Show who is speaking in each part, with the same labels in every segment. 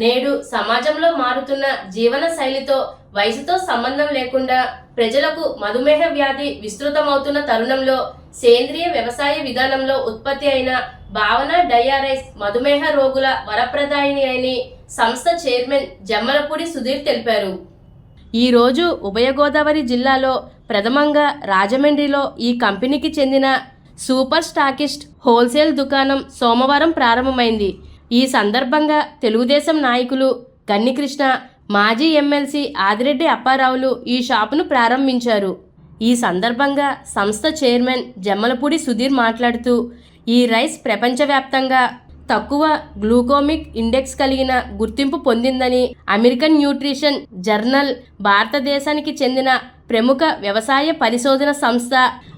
Speaker 1: నేడు సమాజంలో మారుతున్న జీవన శైలితో వయసుతో సంబంధం లేకుండా ప్రజలకు మధుమేహ వ్యాధి విస్తృతమవుతున్న తరుణంలో సేంద్రియ వ్యవసాయ విధానంలో ఉత్పత్తి అయిన భావన డయారైస్ మధుమేహ రోగుల వరప్రదాయిని అని సంస్థ చైర్మన్ జమ్మలపూడి సుధీర్ తెలిపారు. ఈ రోజు ఉభయ గోదావరి జిల్లాలో ప్రథమంగా రాజమండ్రిలో ఈ కంపెనీకి చెందిన సూపర్ స్టాకిస్ట్ హోల్సేల్ దుకాణం సోమవారం ప్రారంభమైంది. ఈ సందర్భంగా తెలుగుదేశం నాయకులు గన్నికృష్ణ మాజీ ఎమ్మెల్సీ ఆదిరెడ్డి అప్పారావులు ఈ షాపును ప్రారంభించారు. ఈ సందర్భంగా సంస్థ చైర్మన్ జమ్మలపూడి సుధీర్ మాట్లాడుతూ ఈ రైస్ ప్రపంచవ్యాప్తంగా తక్కువ గ్లూకోమిక్ ఇండెక్స్ కలిగిన గుర్తింపు పొందిందని అమెరికన్ న్యూట్రిషన్ జర్నల్ భారతదేశానికి చెందిన ప్రముఖ వ్యవసాయ పరిశోధన సంస్థ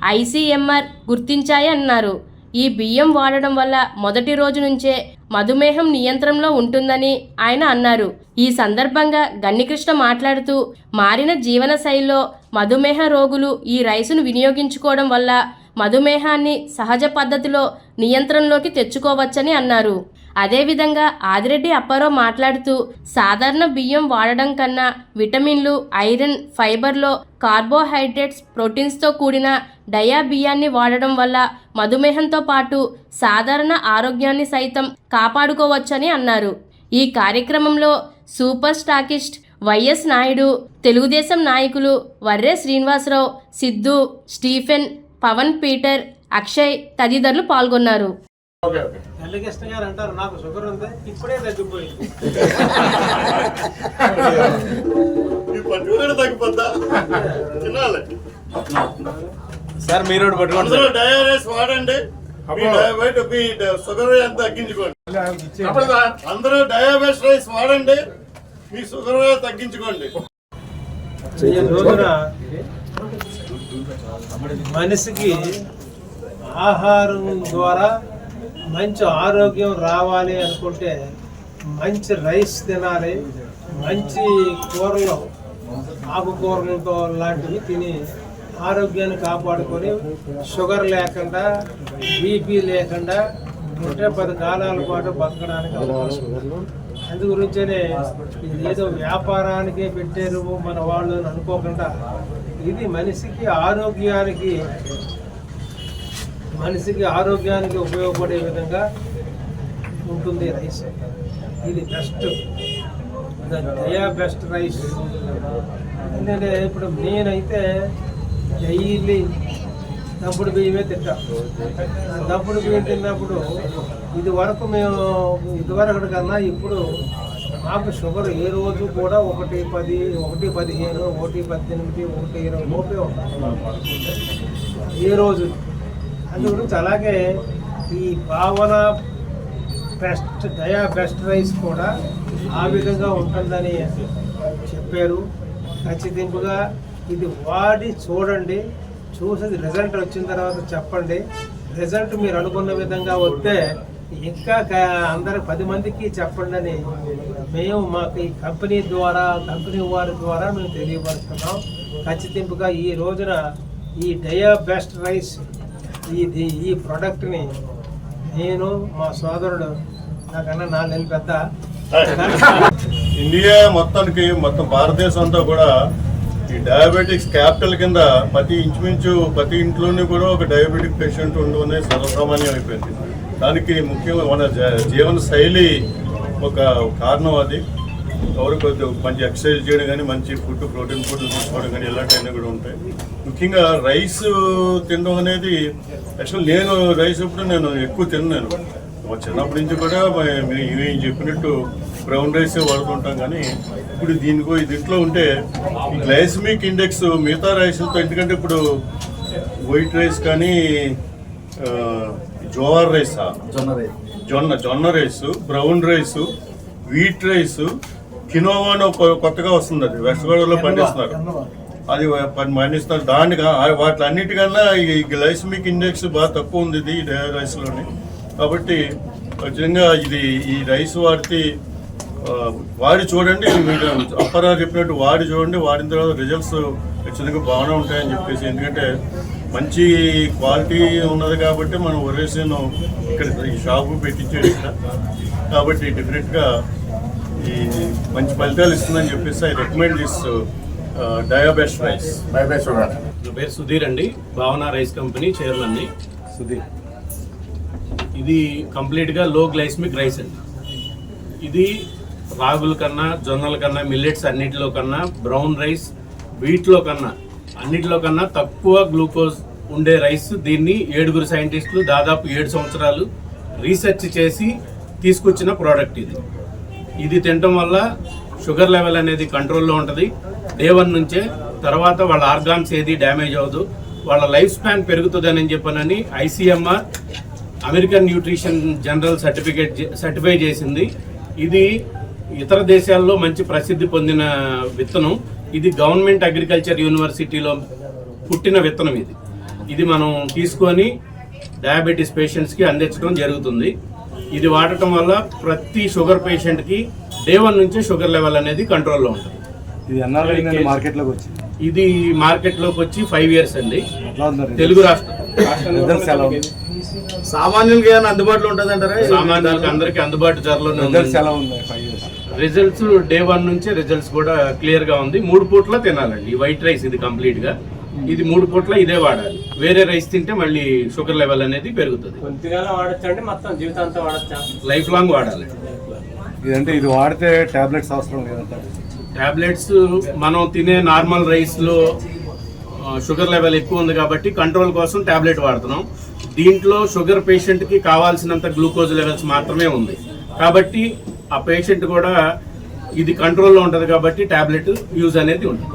Speaker 1: ఐసీఎంఆర్ గుర్తించాయి అన్నారు ఈ బియ్యం వాడడం వల్ల మొదటి రోజు నుంచే మధుమేహం నియంత్రణలో ఉంటుందని ఆయన అన్నారు. ఈ సందర్భంగా గన్నికృష్ణ మాట్లాడుతూ మారిన జీవన శైలిలో మధుమేహ రోగులు ఈ రైసును వినియోగించుకోవడం వల్ల మధుమేహాన్ని సహజ పద్ధతిలో నియంత్రణలోకి తెచ్చుకోవచ్చని అన్నారు. అదేవిధంగా ఆదిరెడ్డి అప్పారావు మాట్లాడుతూ సాధారణ బియ్యం వాడడం కన్నా విటమిన్లు ఐరన్ ఫైబర్లో కార్బోహైడ్రేట్స్ ప్రోటీన్స్తో కూడిన డయా బియ్యాన్ని వాడడం వల్ల మధుమేహంతో పాటు సాధారణ ఆరోగ్యాన్ని సైతం కాపాడుకోవచ్చని అన్నారు. ఈ కార్యక్రమంలో super stockist YS Naidu Telugu Desam నాయకులు వర్రే శ్రీనివాసరావు సిద్ధు స్టీఫెన్ పవన్ పీటర్ అక్షయ్ తదితరులు పాల్గొన్నారు.
Speaker 2: ఎల్లకృష్ణ గారు అంటారు నాకు షుగర్ ఉంది ఇప్పుడే తగ్గిపోయింది.
Speaker 3: సార్ మీరు పట్టుకోండి
Speaker 4: అందరూ
Speaker 3: సార్.
Speaker 4: డయాబెటిస్ వాడండి. మీ డయాబెట్ మీ షుగర్ ఎంత తగ్గించుకోండి. అందరూ డయాబెటిస్ రైస్ వాడండి మీ షుగర్ తగ్గించుకోండి.
Speaker 2: ఈ రోజున మనిషికి ఆహారం ద్వారా మంచి ఆరోగ్యం రావాలి అనుకుంటే మంచి రైస్ తినాలి మంచి కూరలు ఆకుకూరలతో లాంటివి తిని ఆరోగ్యాన్ని కాపాడుకొని షుగర్ లేకుండా బీపీ లేకుండా ఉంటే పది కాలాల పాటు బతకడానికి అవకాశం అందు గురించే ఇది ఏదో వ్యాపారానికే పెట్టారు మన వాళ్ళు అని అనుకోకుండా ఇది మనిషికి ఆరోగ్యానికి మనిషికి ఆరోగ్యానికి ఉపయోగపడే విధంగా ఉంటుంది రైస్. ఇది బెస్ట్ దయా బెస్ట్ రైస్. ఎందుకంటే ఇప్పుడు నేనైతే డైలీ దంపుడు బియ్యమే తింటాం. దంపుడు బియ్యం తిన్నప్పుడు ఇది వరకు మేము ఇదివరకు కన్నా ఇప్పుడు మాకు షుగర్ ఏ రోజు కూడా ఒకటి పది ఒకటి పదిహేను ఒకటి పద్దెనిమిది ఒకటి ఇరవై లోపే ఉంటాం ఏ రోజు అందు గురించి అలాగే ఈ భావన బెస్ట్ దయా బెస్ట్ రైస్ కూడా ఆ విధంగా ఉంటుందని చెప్పారు. ఖచ్చితంగా ఇది వాడి చూడండి. చూసేది రిజల్ట్ వచ్చిన తర్వాత చెప్పండి. రిజల్ట్ మీరు అనుకున్న విధంగా వస్తే ఇంకా అందరు పది మందికి చెప్పండి అని మేము మాకు ఈ కంపెనీ ద్వారా కంపెనీ వారి ద్వారా మేము తెలియపరుస్తున్నాం. ఖచ్చితంగా ఈ రోజున ఈ డయా బెస్ట్ రైస్ ఈ ఈ ప్రోడక్ట్ని నేను మా సోదరుడు నాకన్నా నాలుగు నెలలు పెద్ద.
Speaker 4: ఇండియా మొత్తానికి మొత్తం భారతదేశం అంతా కూడా ఈ డయాబెటిక్స్ క్యాపిటల్ కింద ప్రతి ఇంచుమించు ప్రతి ఇంట్లోనే కూడా ఒక డయాబెటిక్ పేషెంట్ ఉండు అనేది సర్వసామాన్యం అయిపోయింది. దానికి ముఖ్యంగా మన జ- జీవన శైలి ఒక కారణం అది. ఎవరు కొద్దిగా మంచి ఎక్సర్సైజ్ చేయడం కానీ మంచి ఫుడ్ ప్రోటీన్ ఫుడ్ తీసుకోవడం కానీ ఇలాంటివన్నీ కూడా ఉంటాయి. ముఖ్యంగా రైస్ తినడం అనేది యాక్చువల్ నేను రైస్ ఇప్పుడు నేను ఎక్కువ తిన్నాను మా చిన్నప్పటి నుంచి కూడా మేము ఏం చెప్పినట్టు బ్రౌన్ రైస్ వాడుతుంటాం కానీ ఇప్పుడు దీనికో దీంట్లో ఉంటే గ్లైసమిక్ ఇండెక్స్ మిగతా రైస్తో ఎందుకంటే ఇప్పుడు వైట్ రైస్ కానీ జోవార్ రైసా. జొన్న జొన్న rice brown rice wheat rice quinoa అని ఒక కొత్తగా వస్తుంది అది. వెస్ట్ గోదావరిలో పండిస్తున్నారు. అది పండిస్తున్నారు దానికి వాటి అన్నిటికన్నా ఈ గ్లైసమిక్ ఇండెక్స్ బాగా తక్కువ ఉంది ఇది ఈ రైస్లోని కాబట్టి ఖచ్చితంగా ఇది ఈ రైస్ వాడితే వాడి చూడండి మీరు అప్పరా చెప్పినట్టు వాడి చూడండి వాడిన తర్వాత రిజల్ట్స్ ఖచ్చితంగా బాగానే ఉంటాయని చెప్పేసి. ఎందుకంటే మంచి క్వాలిటీ ఉన్నది కాబట్టి మనం ఒరేసాను ఇక్కడ ఈ షాపు పెట్టించేది ఇక్కడ. కాబట్టి డెఫినెట్గా ఈ మంచి ఫలితాలు ఇస్తుందని చెప్పేసి I recommend this diabetes rice.
Speaker 5: Sugar
Speaker 6: నా పేరు సుధీర్ అండి. భావన రైస్ కంపెనీ చైర్మన్ని
Speaker 3: సుధీర్.
Speaker 6: ఇది కంప్లీట్గా లో గ్లైస్మిక్ రైస్ అండి. ఇది రాగుల కన్నా జొన్నల కన్నా మిల్లెట్స్ అన్నిటిలో కన్నా బ్రౌన్ రైస్ వీటిలో కన్నా అన్నిటిలో కన్నా తక్కువ గ్లూకోజ్ ఉండే రైస్ దీన్ని ఏడుగురు సైంటిస్టులు దాదాపు ఏడు సంవత్సరాలు రీసెర్చ్ చేసి తీసుకొచ్చిన ప్రోడక్ట్ ఇది. ఇది తినటం వల్ల షుగర్ లెవెల్ అనేది కంట్రోల్లో ఉంటుంది. డే వన్ నుంచే తర్వాత వాళ్ళ ఆర్గాన్స్ ఏది డ్యామేజ్ అవ్వదు. వాళ్ళ లైఫ్ స్పాన్ పెరుగుతుందని చెప్పనని ICMR American nutrition journal certificate certify చేసింది. ఇది ఇతర దేశాల్లో మంచి ప్రసిద్ధి పొందిన విత్తనం. ఇది గవర్నమెంట్ అగ్రికల్చర్ యూనివర్సిటీలో పుట్టిన విత్తనం ఇది. ఇది మనం తీసుకొని డయాబెటీస్ పేషెంట్స్కి అందించడం జరుగుతుంది. ఇది వాడటం వల్ల ప్రతి షుగర్ పేషెంట్కి డే వన్ నుంచే షుగర్ లెవెల్ అనేది కంట్రోల్లో ఉంటుంది.
Speaker 3: ఇది ఎన్నాళ్ళు మార్కెట్లోకి వచ్చి.
Speaker 6: ఇది మార్కెట్లోకి వచ్చి ఫైవ్ ఇయర్స్ అండి. తెలుగు రాష్ట్రం.
Speaker 5: సామాన్యులకి ఏమైనా అందుబాటులో ఉంటుంది అంటారా?
Speaker 6: సామాన్యులకు అందరికీ అందుబాటు ధరలోనే
Speaker 3: రిజల్ట్స్
Speaker 6: డే వన్ నుంచే రిజల్ట్స్ కూడా క్లియర్గా ఉంది. మూడు పూట్ల తినాలండి. వైట్ రైస్ ఇది కంప్లీట్గా. ఇది మూడు పూట్ల ఇదే వాడాలి. వేరే రైస్ తింటే మళ్ళీ షుగర్ లెవెల్ అనేది పెరుగుతుంది.
Speaker 2: వాడచ్చండి మొత్తం జీవితాంతం వాడచ్చా?
Speaker 6: లైఫ్ లాంగ్ వాడాలి.
Speaker 3: ఇదంటే ఇది వాడితే టాబ్లెట్స్ అవసరం
Speaker 6: టాబ్లెట్స్ మనం తినే నార్మల్ రైస్లో ఆ, షుగర్ లెవెల్ ఎక్కువ ఉంది కాబట్టి కంట్రోల్ కోసం టాబ్లెట్ వాడుతున్నాం. దీంట్లో షుగర్ పేషెంట్కి కావాల్సినంత గ్లూకోజ్ లెవెల్స్ మాత్రమే ఉంది. కాబట్టి ఆ పేషెంట్ కూడా ఇది కంట్రోల్లో ఉంటుంది కాబట్టి టాబ్లెట్ యూజ్ అనేది ఉంటుంది